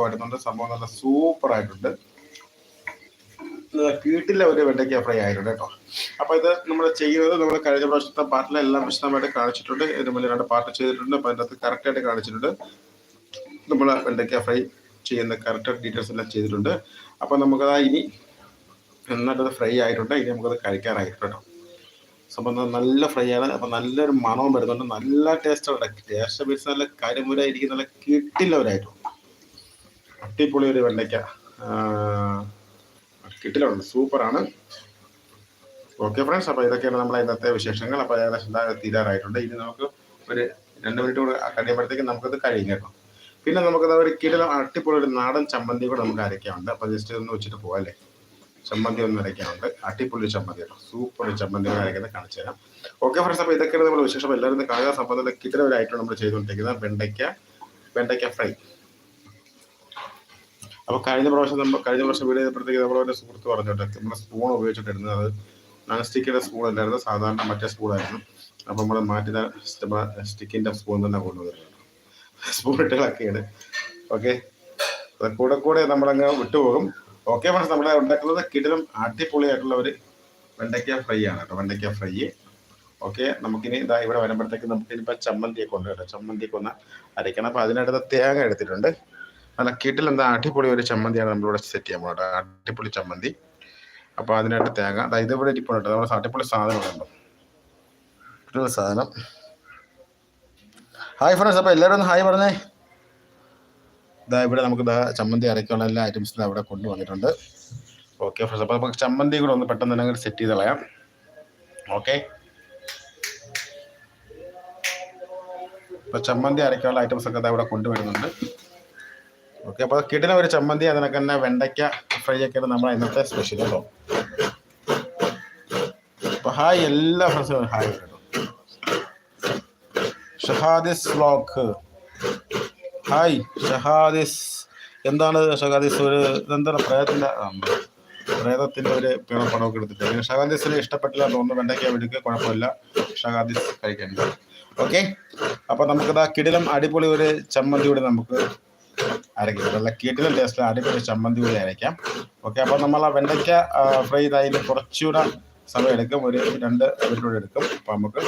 ഒക്കെ വരുന്നുണ്ട്. സംഭവം നല്ല സൂപ്പർ ആയിട്ടുണ്ട്. വീട്ടിലെ ഒരു വെണ്ടയ്ക്ക ഫ്രൈ ആയിട്ടുണ്ട് കേട്ടോ. അപ്പൊ ഇത് നമ്മൾ ചെയ്യുന്നത് നമ്മൾ കഴിഞ്ഞ പ്രാവശ്യത്തെ പാർട്ടിലെല്ലാം വിശദമായിട്ട് കാണിച്ചിട്ടുണ്ട്. ഇതിന് മുന്നിൽ രണ്ട് പാർട്ട് ചെയ്തിട്ടുണ്ട്. അപ്പൊ അതിനകത്ത് കറക്റ്റ് ആയിട്ട് കാണിച്ചിട്ടുണ്ട്. നമ്മൾ വെണ്ടയ്ക്ക ഫ്രൈ ചെയ്യുന്ന കറക്റ്റ് ഡീറ്റെയിൽസ് എല്ലാം ചെയ്തിട്ടുണ്ട്. അപ്പൊ നമുക്കത് ഇനി നന്നായിട്ടത് ഫ്രൈ ആയിട്ടുണ്ട്. ഇനി നമുക്കത് കഴിക്കാനായിട്ടുണ്ട് കേട്ടോ. സംഭവം നല്ല ഫ്രൈ ആണ്. അപ്പൊ നല്ലൊരു മണവും വരുന്നുണ്ട്. നല്ല ടേസ്റ്റ്. ടേസ്റ്റ് മീൻസ് നല്ല കരിമുരായിരിക്കും നല്ല കിട്ടില്ലവരായിട്ടും അടിപൊളി ഒരു വെണ്ടയ്ക്ക. കിട്ടിലുണ്ട്. സൂപ്പറാണ്. ഓക്കെ ഫ്രണ്ട്സ് അപ്പോൾ ഇതൊക്കെയാണ് നമ്മളെ ഇന്നത്തെ വിശേഷങ്ങൾ. അപ്പോൾ ഏകദേശം തീരാറായിട്ടുണ്ട്. ഇനി നമുക്ക് ഒരു രണ്ട് മിനിറ്റ് കൂടെ കഴിയുമ്പോഴത്തേക്കും നമുക്കത് കേട്ടോ. പിന്നെ നമുക്കത് ഒരു കിടലം അട്ടിപ്പൊളി ഒരു നാടൻ ചമ്മന്തി കൂടെ നമുക്ക് അരയ്ക്കാനുണ്ട്. അപ്പോൾ ജസ്റ്റ് ഒന്ന് വെച്ചിട്ട് പോകാല്ലേ ചമ്മന്തി ഒന്ന് അരയ്ക്കാനുണ്ട്. അട്ടിപ്പൊളി ചമ്മന്തി കേട്ടോ. സൂപ്പർ ചമ്മന്തി കൂടെ അരയ്ക്കുന്നത് കാണിച്ചു തരാം. ഓക്കെ ഫ്രണ്ട്സ് അപ്പോൾ ഇതൊക്കെയാണ് നമ്മൾ വിശേഷം. എല്ലാവരും കാണാൻ സംബന്ധത്തിൽ കിടല ഒരു ഐറ്റം നമ്മൾ ചെയ്തുകൊണ്ടിരിക്കുന്നത്. വെണ്ടയ്ക്ക വെണ്ടയ്ക്ക ഫ്രൈ. അപ്പോൾ കഴിഞ്ഞ പ്രാവശ്യം നമ്മൾ കഴിഞ്ഞ പ്രാവശ്യം വീട് ചെയ്തപ്പോഴത്തേക്ക് നമ്മളൊരു സുഹൃത്ത് പറഞ്ഞോട്ടെ നമ്മുടെ സ്പൂൺ ഉപയോഗിച്ചിട്ടിരുന്നത് അത് നോൺ സ്റ്റിക്കിന്റെ സ്പൂൺ അല്ലായിരുന്നു സാധാരണ മറ്റേ സ്പൂണായിരുന്നു അപ്പോൾ നമ്മൾ മാറ്റി സ്റ്റിക്കിന്റെ സ്പൂൺ തന്നെ കൊണ്ടുവന്നിട്ടുണ്ട് സ്പൂൺ ഇട്ടുകളൊക്കെയാണ് ഓക്കെ കൂടെ കൂടെ നമ്മളങ്ങ് വിട്ടുപോകും. ഓക്കെ ഫ്രണ്ട്സ് നമ്മളെ ഉണ്ടാക്കുന്നത് കിടിലും അടിപൊളിയായിട്ടുള്ള ഒരു വെണ്ടയ്ക്ക ഫ്രൈ ആണ് കേട്ടോ വെണ്ടയ്ക്ക ഫ്രൈ ഓക്കെ നമുക്കിനി ഇതാ ഇവിടെ വരുമ്പോഴത്തേക്ക് നമുക്ക് ഇനിയിപ്പോൾ ചമ്മന്തിയൊക്കെ ഉണ്ട് കേട്ടോ ചമ്മന്തിയൊക്കെ ഒന്ന് അരയ്ക്കണം. അപ്പോൾ അതിനടുത്ത് തേങ്ങ എടുത്തിട്ടുണ്ട്. നല്ല കിട്ടിൽ എന്താ അടിപൊളി ഒരു ചമ്മന്തിയാണ് നമ്മളിവിടെ സെറ്റ് ചെയ്യാൻ പോകുന്നത് അടിപൊളി ചമ്മന്തി. അപ്പോൾ അതിനായിട്ട് തേങ്ങ. അതായത് ഇതിവിടെ ഇരിപ്പുണ്ട് നമ്മുടെ അടിപൊളി സാധനം ഉണ്ടോ? അടിപൊളി സാധനം. ഹായ് ഫ്രണ്ട്സ് അപ്പോൾ എല്ലാവരും ഒന്ന് ഹായ് പറഞ്ഞേ. ഇതാ ഇവിടെ നമുക്ക് ഇതാ ചമ്മന്തി അരയ്ക്കാനുള്ള എല്ലാ ഐറ്റംസും അവിടെ കൊണ്ടുവന്നിട്ടുണ്ട്. ഓക്കെ ഫ്രണ്ട്സ് അപ്പോൾ നമുക്ക് ചമ്മന്തി കൂടെ ഒന്ന് പെട്ടെന്ന് തന്നെ സെറ്റ് ചെയ്ത് കളയാം. ഓക്കെ ഇപ്പോൾ ചമ്മന്തി അരയ്ക്കാനുള്ള ഐറ്റംസ് ഒക്കെ ഇതാ ഇവിടെ കൊണ്ടുവരുന്നുണ്ട്. ഓക്കെ അപ്പോൾ കിടിന ഒരു ചമ്മന്തി അതിനൊക്കെ തന്നെ വെണ്ടയ്ക്ക ഫ്രൈ ഒക്കെ നമ്മുടെ ഇന്നത്തെ സ്പെഷ്യൽ കേട്ടോ അപ്പോൾ ഹായ് എല്ലാ ഫ്രണ്ട്സും ഹായ്. കേട്ടോ ഷഹാദിസ് വ്ലോഗ് ഹായ് ഷഹാദിസ്. എന്താണ് ഷഹാദിസ്? ഒരു എന്താണ് പ്രേതത്തിന്റെ പ്രേതത്തിന്റെ ഒരു പടമൊക്കെ എടുത്തിട്ട്. പിന്നെ ഷഹാദിസിന് ഇഷ്ടപ്പെട്ടില്ല തോന്നുന്നു വെണ്ടയ്ക്ക വിടുക്ക് കുഴപ്പമില്ല. ഷഹാദിസ് കഴിക്കേണ്ട. ഓക്കെ അപ്പോൾ നമുക്കിതാ കിടിലം അടിപൊളി ഒരു ചമ്മന്തി കൂടി നമുക്ക് അരയ്ക്കും നല്ല കിടിലം ടേസ്റ്റിൽ അടിപൊളി ചമ്മന്തി കൂടി അരയ്ക്കാം. ഓക്കെ അപ്പോൾ നമ്മൾ ആ വെണ്ടയ്ക്ക ഫ്രൈ ചെയ്തതിൽ കുറച്ചുകൂടെ സമയം എടുക്കും. ഒരു രണ്ട് മിനിറ്റ് കൂടെ എടുക്കും. അപ്പോൾ നമുക്ക്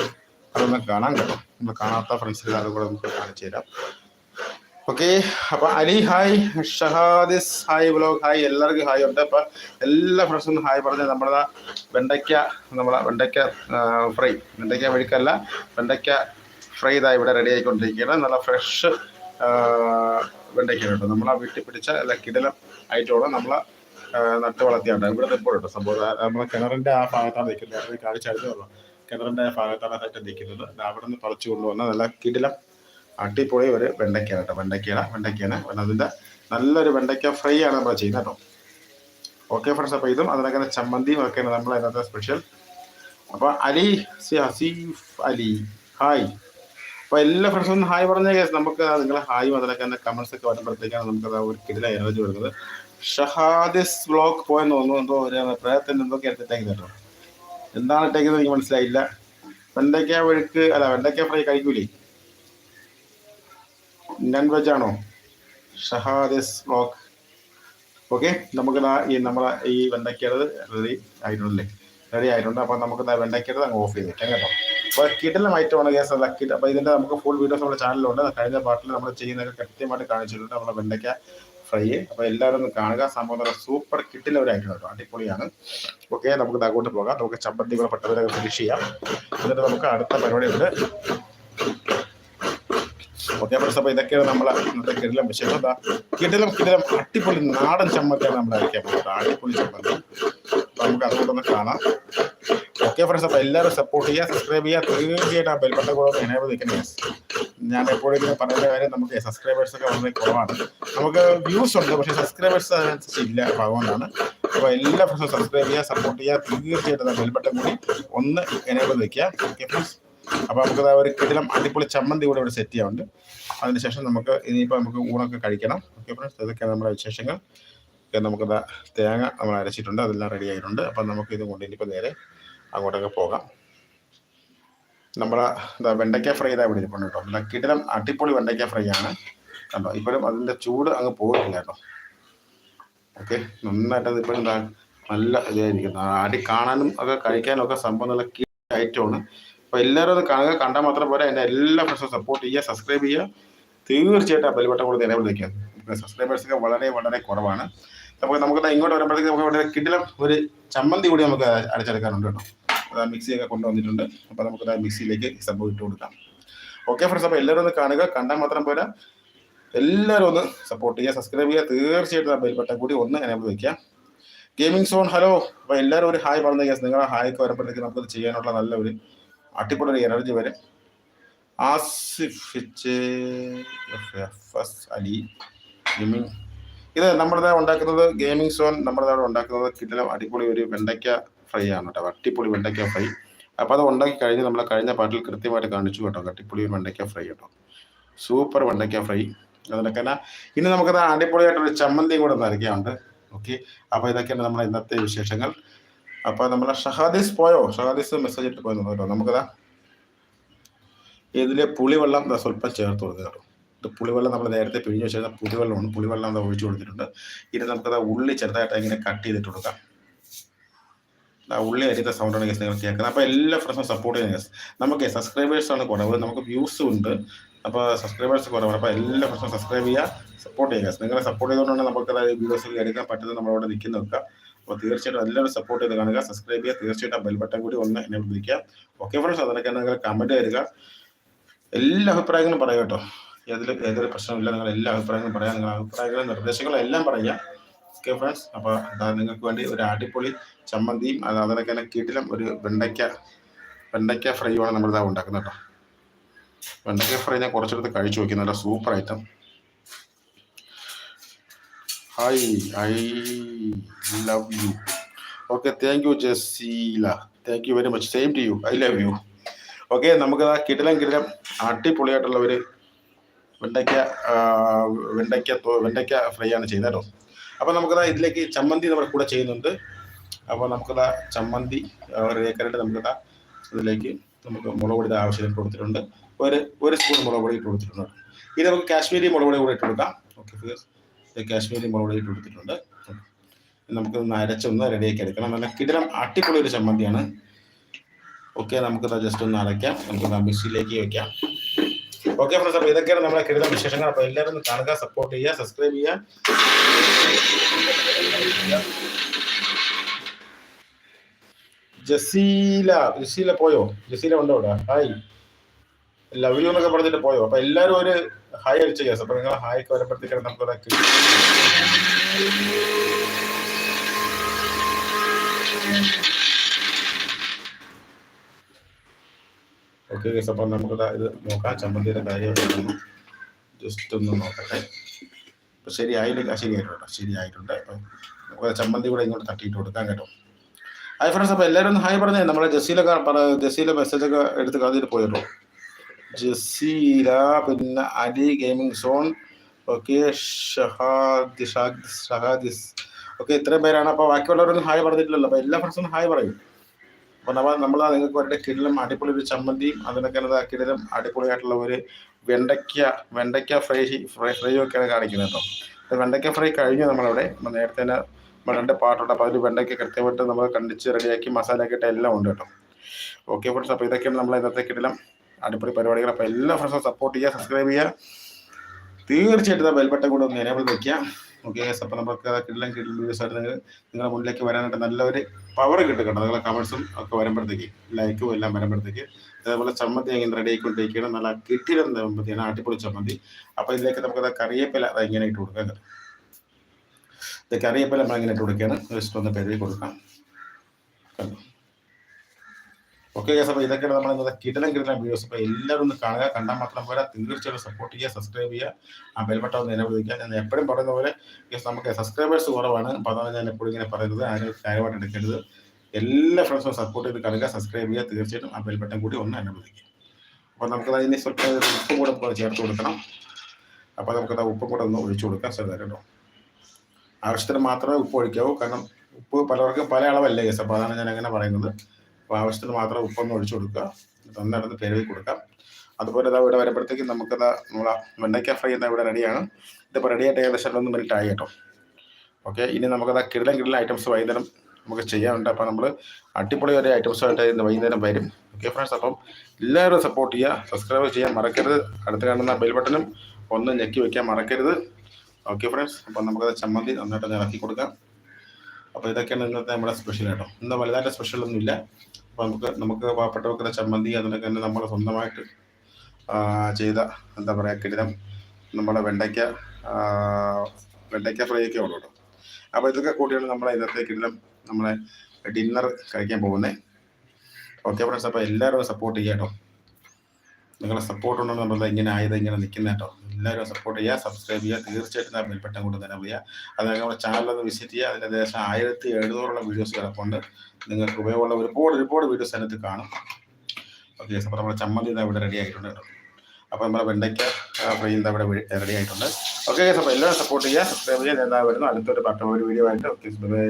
അതൊന്ന് കാണാൻ കേട്ടോ. നമ്മൾ കാണാത്ത ഫ്രണ്ട്സിൽ അതുകൂടെ നമുക്ക് കാണിച്ചു തരാം. ഓക്കെ അപ്പൊ Ali hi Shahadis hi blog hi എല്ലാവർക്കും ഹായ് ഉണ്ട്. അപ്പൊ എല്ലാ ഫ്രണ്ട്സും ഹായ് പറഞ്ഞ് നമ്മുടെ വെണ്ടയ്ക്ക നമ്മളെ വെണ്ടയ്ക്ക ഫ്രൈ വെണ്ടയ്ക്ക വഴിക്കല്ല വെണ്ടയ്ക്ക ഫ്രൈ ഇതാ ഇവിടെ റെഡി ആയിക്കൊണ്ടിരിക്കുകയാണ്. നല്ല ഫ്രഷ് വെണ്ടയ്ക്ക കേട്ടോ. നമ്മൾ ആ വീട്ടിൽ പിടിച്ച അല്ല കിടലം ആയിട്ടോടെ നമ്മൾ നട്ട് വളർത്തിയാണ്. ഇവിടെ നിൽപ്പോൾ കേട്ടോ. സംഭവം നമ്മളെ കിണറിന്റെ ആ ഭാഗത്താണ് നിൽക്കുന്നത്. അത് കാണിച്ചായിരുന്നു കിണറിന്റെ ഭാഗത്താണ് ആയിട്ട് നിൽക്കുന്നത്. അവിടെ നിന്ന് പറിച്ചു കൊണ്ടുവന്ന നല്ല കിടിലം അടിപൊളി ഒരു വെണ്ടയ്ക്കാണ് കേട്ടോ. വെണ്ടയ്ക്കയാണ് വെണ്ടയ്ക്കാണ് അതിന്റെ നല്ലൊരു വെണ്ടയ്ക്ക ഫ്രൈ ആണ് നമ്മൾ ചെയ്യുന്നത് കേട്ടോ. ഓക്കെ ഫ്രണ്ട്സ് അപ്പോൾ ഇതും അതിനൊക്കെ ചമ്മന്തിയും ഒക്കെയാണ് നമ്മൾ അതിനകത്തെ സ്പെഷ്യൽ അപ്പോൾ അലി സി ഹസീഫ് അലി. ഹായ് അപ്പോൾ എല്ലാ ഫ്രണ്ട്സും ഹായ് പറഞ്ഞ കേസ് നമുക്ക് നിങ്ങളെ ഹായും മുതലൊക്കെ തന്നെ കമന്റ്സ് ഒക്കെ വരുമ്പോഴത്തേക്കാണ് നമുക്ക് ഒരു കിടില എനർജി വരുന്നത്. ഷഹാദിസ് ബ്ലോക്ക് പോയെന്ന് തോന്നുന്നു. എന്തോ ഒരു അഭിപ്രായത്തിന്റെ എന്തൊക്കെ എടുത്തിട്ടേക്കുന്നത് കേട്ടോ എന്താണ് ഇട്ടേക്കുന്നത് എനിക്ക് മനസ്സിലായില്ല. വെണ്ടയ്ക്ക ഒഴുക്ക് അല്ല വെണ്ടയ്ക്ക ഫ്രൈ കഴിക്കൂലേ? നോൺ വെജ് ആണോ? ഷഹാദിസ് ബ്ലോക്ക് ഓക്കെ നമുക്ക് ഈ നമ്മളെ ഈ വെണ്ടയ്ക്കത് റെഡി ആയിട്ടുണ്ടല്ലേ റെഡി ആയിട്ടുണ്ട്. അപ്പോൾ നമുക്ക് വെണ്ടയ്ക്കത് അങ്ങ് ഓഫ് ചെയ്ത് കേട്ടോ. അപ്പോൾ കിടലം ഐറ്റമാണ് ഗ്യാസ് കിട അപ്പോൾ ഇതിന്റെ നമുക്ക് ഫുൾ വീഡിയോസ് നമ്മുടെ ചാനലിലുണ്ട് കഴിഞ്ഞ പാട്ടിൽ നമ്മൾ ചെയ്യുന്നതൊക്കെ കൃത്യമായിട്ട് കാണിച്ചിട്ടുണ്ട്. നമ്മുടെ വെണ്ടയ്ക്ക ഫ്രൈ അപ്പോൾ എല്ലാവരും ഒന്ന് കാണുക. സംഭവം നല്ല സൂപ്പർ കിട്ടില്ല ഒരു ഐറ്റം കേട്ടോ. അടിപൊളിയാണ്. ഓക്കെ നമുക്ക് അങ്ങോട്ട് പോകാം. നമുക്ക് ചമ്മന്തി കൂടെ പെട്ടെന്ന് ഫിനിഷ് ചെയ്യാം. എന്നിട്ട് നമുക്ക് അടുത്ത പരിപാടി ഉണ്ട്. ഓക്കെ ഫ്രണ്ട്സ് അപ്പോൾ ഇതൊക്കെയാണ് നമ്മളെ ഇന്നത്തെ കിടിലം വിശേഷം. എന്താ കിടിലം കിടിലം അടിപൊളി നാടൻ ചമ്മന്തിയാണ് നമ്മൾ അയക്കാൻ പോകുന്നത്. അടിപൊളി ചമ്മന്തി. നമുക്ക് അതുകൊണ്ടൊന്ന് കാണാം. ഓക്കെ ഫ്രണ്ട്സ് അപ്പോൾ എല്ലാവരും സപ്പോർട്ട് ചെയ്യുക സബ്സ്ക്രൈബ് ചെയ്യുക. തീർച്ചയായിട്ടും ആ ബെൽബട്ടൺ കൂടെ എനേബിൾ നിൽക്കുന്നത് ഞാൻ എപ്പോഴെങ്കിലും പറയുന്ന കാര്യം നമുക്ക് സബ്സ്ക്രൈബേഴ്സ് ഒക്കെ വളരെ കുറവാണ്. നമുക്ക് വ്യൂസ് ഉണ്ട് പക്ഷേ സബ്സ്ക്രൈബേഴ്സ് അതിനനുസരിച്ച് ഇല്ല. അതുകൊണ്ടാണ്. അപ്പോൾ എല്ലാ ഫ്രണ്ട്സും സബ്സ്ക്രൈബ് ചെയ്യുക സപ്പോർട്ട് ചെയ്യുക. തീർച്ചയായിട്ടും ആ ബെൽബട്ടൺ കൂടി ഒന്ന് എനേബിൾ വയ്ക്കുക ഓക്കെ ഫ്രണ്ട്സ് അപ്പോൾ നമുക്ക് ഒരു കിടിലം അടിപൊളി ചമ്മന്തി കൂടെ ഇവിടെ സെറ്റ് ചെയ്യാറുണ്ട് അതിനുശേഷം നമുക്ക് ഇനിയിപ്പോൾ നമുക്ക് ഊണൊക്കെ കഴിക്കണം. ഓക്കെ ഫ്രണ്ട്സ് ഇതൊക്കെയാണ് നമ്മുടെ വിശേഷങ്ങൾ. നമുക്ക് തേങ്ങ നമ്മൾ അരച്ചിട്ടുണ്ട്. അതെല്ലാം റെഡി ആയിട്ടുണ്ട്. അപ്പം നമുക്ക് ഇത് കൊണ്ട് ഇനിയിപ്പോൾ നേരെ അങ്ങോട്ടൊക്കെ പോകാം. നമ്മുടെ എന്താ വെണ്ടയ്ക്ക ഫ്രൈ ഇതാ ഇവിടെ ഇരിപ്പുണ്ട് കേട്ടോ. നല്ല കിടിലം അടിപൊളി വെണ്ടയ്ക്ക ഫ്രൈ ആണ്. കണ്ടോ? ഇപ്പോഴും അതിന്റെ ചൂട് അങ്ങ് പോയിട്ടില്ല കേട്ടോ. ഓക്കെ? നന്നായിട്ട് അത് ഇപ്പോഴും എന്താ നല്ല ഇതായിരിക്കും അടി കാണാനും ഒക്കെ കഴിക്കാനും ഒക്കെ സംഭവം നല്ല ഐറ്റമാണ് അപ്പോൾ എല്ലാവരും അത് കാണുക. കണ്ടാൽ മാത്രം പോരാ. എന്റെ എല്ലാ ഫ്രണ്ട്സും സപ്പോർട്ട് ചെയ്യുക സബ്സ്ക്രൈബ് ചെയ്യുക. തീർച്ചയായിട്ടും ആ ബെൽബട്ടം കൂടെ നിലവിൽ നിൽക്കുക സബ്സ്ക്രൈബേഴ്സൊക്കെ വളരെ വളരെ കുറവാണ്. അപ്പോൾ നമുക്ക് ഇങ്ങോട്ട് വരുമ്പോഴത്തേക്ക് നമുക്ക് കിടിലം ഒരു ചമ്മന്തി കൂടി നമുക്ക് അരച്ചെടുക്കാനുണ്ട് കേട്ടോ. അതാ മിക്സിയൊക്കെ കൊണ്ടുവന്നിട്ടുണ്ട്. അപ്പോൾ നമുക്ക് മിക്സിയിലേക്ക് സംഭവം ഇട്ട് കൊടുക്കാം. ഓക്കെ ഫ്രണ്ട്സ് അപ്പോൾ എല്ലാവരും ഒന്ന് കാണുക. കണ്ടാൽ മാത്രം പോരാ. എല്ലാവരും ഒന്ന് സപ്പോർട്ട് ചെയ്യുക സബ്സ്ക്രൈബ് ചെയ്യുക. തീർച്ചയായിട്ടും ആ ബെൽബട്ടൻ കൂടി ഒന്ന് എനേബിൾ വയ്ക്കുക ഗെയിമിംഗ് സോൺ ഹലോ അപ്പോൾ എല്ലാവരും ഒരു ഹായ് പറഞ്ഞു കേസ് നിങ്ങളെ ഹായ്ക്ക് വരുമ്പോഴത്തേക്ക് നമുക്കത് ചെയ്യാനുള്ള നല്ല ഒരു അടിപൊളി എനർജി വരെ. അലി ഇത് നമ്മുടെ ഉണ്ടാക്കുന്നത് ഗെയിമിംഗ് സോൺ അവിടെ ഉണ്ടാക്കുന്നത് കിടിലം അടിപൊളി ഒരു വെണ്ടയ്ക്ക ഫ്രൈ ആണ് കേട്ടോ. അടിപൊളി വെണ്ടയ്ക്ക ഫ്രൈ അപ്പോൾ അത് ഉണ്ടാക്കി കഴിഞ്ഞ് നമ്മൾ കഴിഞ്ഞ പാട്ടിൽ കൃത്യമായിട്ട് കാണിച്ചു കേട്ടോ. കട്ടിപ്പൊളി വെണ്ടയ്ക്ക ഫ്രൈ കേട്ടോ. സൂപ്പർ വെണ്ടയ്ക്ക ഫ്രൈ അതിനൊക്കെ തന്നെ ഇനി നമുക്കത് അടിപൊളിയായിട്ടൊരു ചമ്മന്തിയും കൂടെ നൽകിയാണ്ട് ഓക്കെ അപ്പോൾ ഇതൊക്കെയാണ് നമ്മുടെ ഇന്നത്തെ വിശേഷങ്ങൾ. അപ്പോൾ നമ്മളെ ഷഹാദീസ് പോയോ? ഷഹാദീസ് മെസ്സേജ് ഇട്ട് പോയെന്ന് കേട്ടോ. നമുക്കതാ ഇതിൽ പുളിവെള്ളം സ്വല്പം ചേർത്ത് കൊടുക്കുക കേട്ടോ ഇത് പുളിവെള്ളം നമ്മൾ നേരത്തെ പിഴിഞ്ഞ് വെച്ചിരുന്ന പുളിവെള്ളമാണ്. പുളിവെള്ളം ഒഴിച്ചു കൊടുത്തിട്ടുണ്ട്. ഇനി നമുക്കത് ഉള്ളി ചെറുതായിട്ട് ഇങ്ങനെ കട്ട് ചെയ്തിട്ട് കൊടുക്കാം. ഉള്ളി അരിയുടെ സൗണ്ടാണ് കേസ് നിങ്ങൾ കേൾക്കുന്നത്. അപ്പോൾ എല്ലാ ഫ്രണ്ട്സും സപ്പോർട്ട് ചെയ്യുന്ന നമുക്ക് സബ്സ്ക്രൈബേഴ്സ് ആണ് കുറവ്. നമുക്ക് വ്യൂസ് ഉണ്ട്. അപ്പോൾ സബ്സ്ക്രൈബേഴ്സ് കുറവാണ്. അപ്പോൾ എല്ലാ ഫ്രണ്ട്സും സബ്സ്ക്രൈബ് ചെയ്യുക സപ്പോർട്ട് ചെയ്യുക നിങ്ങളെ സപ്പോർട്ട് ചെയ്തുകൊണ്ടാണ് നമുക്ക് വീഡിയോസിൽ എടുക്കാൻ പറ്റുന്നത് നമ്മളവിടെ നിൽക്കുന്നതൊക്കെ അപ്പോൾ തീർച്ചയായിട്ടും എല്ലാവരും സപ്പോർട്ട് ചെയ്ത് കാണുക സബ്സ്ക്രൈബ് ചെയ്യുക. തീർച്ചയായിട്ടും ആ ബെൽ ബട്ടൺ കൂടി ഒന്ന് എന്നെ വിളിക്കുക. ഓക്കെ ഫ്രണ്ട്സ് അതിനൊക്കെ നിങ്ങൾ കമന്റ് തരിക. എല്ലാ അഭിപ്രായങ്ങളും പറയുക കേട്ടോ. ഏതൊരു ഏതൊരു പ്രശ്നമില്ല നിങ്ങൾ എല്ലാ അഭിപ്രായങ്ങളും പറയാം. നിങ്ങളുടെ അഭിപ്രായങ്ങളും നിർദ്ദേശങ്ങളും എല്ലാം പറയുക. ഓക്കെ അപ്പോൾ അതാ നിങ്ങൾക്ക് വേണ്ടി ഒരു അടിപൊളി ചമ്മന്തിയും അത് അതിനൊക്കെ തന്നെ കിട്ടിലും ഒരു വെണ്ടയ്ക്ക വെണ്ടയ്ക്ക ഫ്രൈയുമാണ് നമ്മളിതാ ഉണ്ടാക്കുന്നത് കേട്ടോ. വെണ്ടയ്ക്ക ഫ്രൈ ഞാൻ കുറച്ചെടുത്ത് കഴിച്ചു നല്ല super item. Hi I love you. Okay thank you Jaseela. Thank you very much same to you I love you okay നമുക്ക് ആ കിടിലം കിടിലം അടിപൊളിയായിട്ടുള്ള ഒരു വെണ്ടയ്ക്ക വെണ്ടയ്ക്ക വെണ്ടയ്ക്ക ഫ്രൈ ആണ് ചെയ്തത് കേട്ടോ. അപ്പോൾ നമുക്ക് ഇതിലേക്ക് ചമ്മന്തി നമ്മുടെ കൂടെ ചെയ്യുന്നുണ്ട്. അപ്പോൾ നമുക്ക് ചമ്മന്തി റേക്കറിട്ട് നമുക്ക് ഇതിലേക്ക് നമുക്ക് മുളക് പൊടി ആവശ്യത്തിന് കൊടുത്തിട്ടുണ്ട്. ഒരു ഒരു സ്പൂൺ മുളക് പൊടി ഇട്ട് കൊടുത്തിട്ടുണ്ട്. ഇത് നമുക്ക് കാശ്മീരി മുളക് പൊടി കൂടെ ഇട്ട് കൊടുക്കാം. ഓക്കെ കാശ്മീരി മുളക് പൊടി ഇട്ട് കൊടുത്തിട്ടുണ്ട്. നമുക്ക് അരച്ചൊന്ന് റെഡിയാക്കി എടുക്കണം. നല്ല കിടിലം അട്ടിപ്പൊളി ഒരു ചമ്മന്തിയാണ്. ഓക്കെ നമുക്കത് ജസ്റ്റ് ഒന്ന് അരയ്ക്കാം. നമുക്ക് മിക്സിയിലേക്ക് വെക്കാം. ഓക്കെ ഫ്രണ്ട്സ് അപ്പോൾ ഇതൊക്കെയാണ് നമ്മളെ കരുതുന്ന വിശേഷങ്ങൾ. അപ്പോൾ എല്ലാവരും കാണുക സപ്പോർട്ട് ചെയ്യുക സബ്സ്ക്രൈബ് ചെയ്യുക. ജസീല ജസീല പോയോ? ജസീല ഉണ്ടോ ഇവിടെ ഹായ് ലവ് യു എന്നൊക്കെ പറഞ്ഞിട്ട് പോയോ? അപ്പൊ എല്ലാവരും ഒരു ഹായ് അടിച്ചു ഗ്യാസ് അപ്പൊ നിങ്ങൾ ഹായ് ഒക്കെ വരുമ്പോഴത്തേക്കാണ് നമുക്ക് ഓക്കെ ഗൈസ് അപ്പം നമുക്ക് ഇത് നോക്കാം. ചമ്മന്തിയുടെ കാര്യം ജസ്റ്റ് ഒന്ന് നോക്കട്ടെ. ഇപ്പം ശരിയായില്ല? ശരിയായിട്ടുണ്ട് ശരിയായിട്ടുണ്ട്. അപ്പം ചമ്മന്തി കൂടെ ഇങ്ങോട്ട് തട്ടിയിട്ട് കൊടുക്കാം കേട്ടോ. ഹായ് ഫ്രണ്ട്സ് അപ്പോൾ എല്ലാവരും ഒന്ന് ഹായ് പറഞ്ഞേ. നമ്മളെ ജസീലൊക്കെ പറ മെസ്സേജ് മെസ്സേജൊക്കെ എടുത്ത് കളഞ്ഞിട്ട് പോയല്ലോ. ജസീല പിന്നെ Ali gaming zone okay Shahad Shahadis okay ഇത്രയും പേരാണ്. അപ്പോൾ ബാക്കിയുള്ളവരൊന്നും ഹായ് പറഞ്ഞിട്ടില്ലല്ലോ. അപ്പോൾ എല്ലാ ഫ്രണ്ട്സും ഹായ് പറയും. അപ്പോൾ നമ്മൾ നമ്മൾ നിങ്ങൾക്ക് വേണ്ട കിടിലം അടിപൊളി ഒരു ചമ്മന്തിയും അതിനൊക്കെ കിടിലം അടിപൊളിയായിട്ടുള്ള ഒരു വെണ്ടയ്ക്ക വെണ്ടയ്ക്ക ഫ്രൈ ഫ്രൈ ഫ്രൈ ഒക്കെയാണ് കാണിക്കുന്നത് കേട്ടോ. വെണ്ടയ്ക്ക ഫ്രൈ കഴിഞ്ഞു നമ്മളവിടെ. നേരത്തെ തന്നെ രണ്ട് പാട്ടുണ്ട് അപ്പോൾ അതിൽ വെണ്ടയ്ക്ക കൃത്യമായിട്ട് നമ്മൾ കണ്ടിച്ച് റെഡിയാക്കി മസാല ഒക്കെ ഇട്ട് എല്ലാം ഉണ്ട് കേട്ടോ. ഓക്കെ ഫ്രണ്ട്സ് അപ്പോൾ ഇതൊക്കെയാണ് നമ്മൾ ഇന്നത്തെ കിടിലം അടിപൊളി പരിപാടികൾ. അപ്പോൾ എല്ലാ ഫ്രണ്ട്സും സപ്പോർട്ട് ചെയ്യുക സബ്സ്ക്രൈബ് ചെയ്യുക. തീർച്ചയായിട്ടും ബെൽബട്ടൺ കൂടെ ഒന്ന് എനേബിൾ വയ്ക്കുക ഓക്കെ അപ്പോൾ നമുക്ക് കിടലം കിടലും വീഡിയോസ് ആയിട്ട് നിങ്ങളുടെ മുന്നിലേക്ക് വരാനായിട്ട് നല്ലൊരു പവർ കിട്ടും കേട്ടോ നിങ്ങളുടെ കമൻസും ഒക്കെ വരുമ്പോഴത്തേക്ക് ലൈക്കും എല്ലാം വരുമ്പോഴത്തേക്ക് അതേപോലെ ചമ്മന്തി ഇങ്ങനെ റെഡി ആയിക്കൊണ്ടിരിക്കുകയാണ്. നല്ല കിട്ടിയിരുന്ന ചമ്മന്തിയാണ് അടിപൊളി ചമ്മന്തി. അപ്പോൾ ഇതിലേക്ക് നമുക്ക് കറിയേപ്പില അത് ഇങ്ങനെ ഇട്ട് കൊടുക്കാം ഇത് കറിയപ്പം നമ്മൾ ഇങ്ങനെ ഇട്ട് കൊടുക്കുകയാണ്. ജസ്റ്റ് ഒന്ന് കരുതി കൊടുക്കാം. ഓക്കെ ഗസ് അപ്പോൾ ഇതൊക്കെയാണ് നമ്മൾ ഇന്നത്തെ കിടലം കിടലം വീഡിയോസ് അപ്പോൾ എല്ലാവരും ഒന്ന് കാണുക. കണ്ടാൽ മാത്രം പോരാ. തീർച്ചയായിട്ടും സപ്പോർട്ട് ചെയ്യുക സബ്സ്ക്രൈബ് ചെയ്യുക. ആ ബെൽബട്ടം ഒന്ന് നിലവിളിക്കുക. ഞാൻ എപ്പോഴും പറയുന്ന പോലെ ഗസ് നമുക്ക് സബ്സ്ക്രൈബേഴ്സ് കുറവാണ്. അപ്പോൾ അതാണ് ഞാൻ എപ്പോഴും ഇങ്ങനെ പറയുന്നത്. അതിന് കാര്യമായിട്ട് എടുക്കരുത്. എല്ലാ ഫ്രണ്ട്സും സപ്പോർട്ട് ചെയ്ത് കാണുക സബ്സ്ക്രൈബ് ചെയ്യുക. തീർച്ചയായിട്ടും ആ ബെൽബട്ടം കൂടി ഒന്ന് അനുവദിക്കുക അപ്പോൾ നമുക്ക് അതിന് സ്വല്പം ഉപ്പും കൂടെ ചേർത്ത് കൊടുക്കണം. അപ്പോൾ നമുക്കത് ഉപ്പും കൂടെ ഒന്ന് ഒഴിച്ചു കൊടുക്കാം. ചെറുതായിട്ട് ആവശ്യത്തിന് മാത്രമേ ഉപ്പ് ഒഴിക്കാവൂ. കാരണം ഉപ്പ് പലർക്കും പല അളവല്ലേ ഗസ് അപ്പോൾ അതാണ് ഞാൻ അങ്ങനെ പറയുന്നത്. അപ്പോൾ ആവശ്യത്തിന് മാത്രം ഉപ്പൊന്ന് ഒഴിച്ചു കൊടുക്കുക. നന്നായിട്ടൊന്ന് പെരുവി കൊടുക്കാം. അതുപോലെ ഇതാ ഇവിടെ വരുമ്പോഴത്തേക്കും നമുക്കത് നമ്മളെ വെണ്ടയ്ക്ക ഫ്രൈ എന്നാ ഇവിടെ റെഡിയാണ്. ഇതിപ്പോൾ റെഡി ആയിട്ട് ഏകദേശം ഒന്ന് മിനിറ്റ് ആയി കേട്ടോ. ഓക്കെ ഇനി നമുക്കത് കിടലം കിടലം ഐറ്റംസ് വൈകുന്നേരം നമുക്ക് ചെയ്യാനുണ്ട്. അപ്പോൾ നമ്മൾ അടിപൊളി ഒരു ഐറ്റംസുമായിട്ട് ഇന്ന് വൈകുന്നേരം വരും. ഓക്കെ ഫ്രണ്ട്സ് അപ്പം എല്ലാവരും സപ്പോർട്ട് ചെയ്യുക സബ്സ്ക്രൈബ് ചെയ്യാൻ മറക്കരുത്. അടുത്ത് കാണുന്ന ബെൽ ബട്ടണും ഒന്ന് ഞെക്കി വെക്കാൻ മറക്കരുത്. ഓക്കെ ഫ്രണ്ട്സ് അപ്പം നമുക്കത് ചമ്മന്തി നന്നായിട്ട് ഇറക്കി കൊടുക്കാം. അപ്പോൾ ഇതൊക്കെയാണ് ഇന്നത്തെ നമ്മുടെ സ്പെഷ്യൽ കേട്ടോ ഇന്ന് വലുതായിട്ട് സ്പെഷ്യലൊന്നും ഇല്ല അപ്പോൾ നമുക്ക് നമുക്ക് പാവപ്പെട്ടവർക്കുള്ള ചമ്മന്തി അതിനൊക്കെ തന്നെ നമ്മൾ സ്വന്തമായിട്ട് ചെയ്ത എന്താ പറയുക കിടിലം നമ്മുടെ വെണ്ടയ്ക്ക വെണ്ടയ്ക്ക ഫ്രൈ ഒക്കെ ഉള്ളൂ കേട്ടോ. അപ്പോൾ ഇതൊക്കെ കൂടിയാണ് നമ്മളെ ഇന്നത്തെ കിടിലം നമ്മളെ ഡിന്നർ കഴിക്കാൻ പോകുന്നത് ഓക്കെ ഫ്രണ്ട്സ് അപ്പോൾ എല്ലാവരും സപ്പോർട്ട് ചെയ്യാം കേട്ടോ. നിങ്ങളെ സപ്പോർട്ട് ഉണ്ടെന്ന് നമ്മൾ ഇങ്ങനെ ആയത് ഇങ്ങനെ നിൽക്കുന്ന കേട്ടോ. എല്ലാവരും സപ്പോർട്ട് ചെയ്യുക സബ്സ്ക്രൈബ് ചെയ്യുക. തീർച്ചയായിട്ടും ആ ബെൽബട്ടൺ കൊണ്ട് തന്നെ അറിയുക അതായത് നമ്മുടെ ചാനലൊന്ന് വിസിറ്റ് ചെയ്യുക. അതിന്റെ ഏകദേശം ആയിരത്തി എഴുന്നൂറോളം വീഡിയോസ് കിടപ്പുണ്ട്. നിങ്ങൾക്ക് ഉപയോഗമുള്ള ഒരുപാട് ഒരുപാട് വീഡിയോസ് അതിനകത്ത് കാണും. ഓക്കെ അപ്പോൾ നമ്മുടെ ചമ്മന്തി ഇതാ ഇവിടെ റെഡി ആയിട്ടുണ്ട് കേട്ടോ. അപ്പോൾ നമ്മുടെ വെണ്ടയ്ക്ക ഫ്രൈ ഇതാ ഇവിടെ റെഡി ആയിട്ടുണ്ട്. ഓക്കെ അപ്പോൾ എല്ലാവരും സപ്പോർട്ട് ചെയ്യുക സബ്സ്ക്രൈബ് ചെയ്യുക. എന്താ വരുന്നു. അടുത്തൊരു പട്ടം ഒരു വീഡിയോ ആയിട്ട്. Okay bye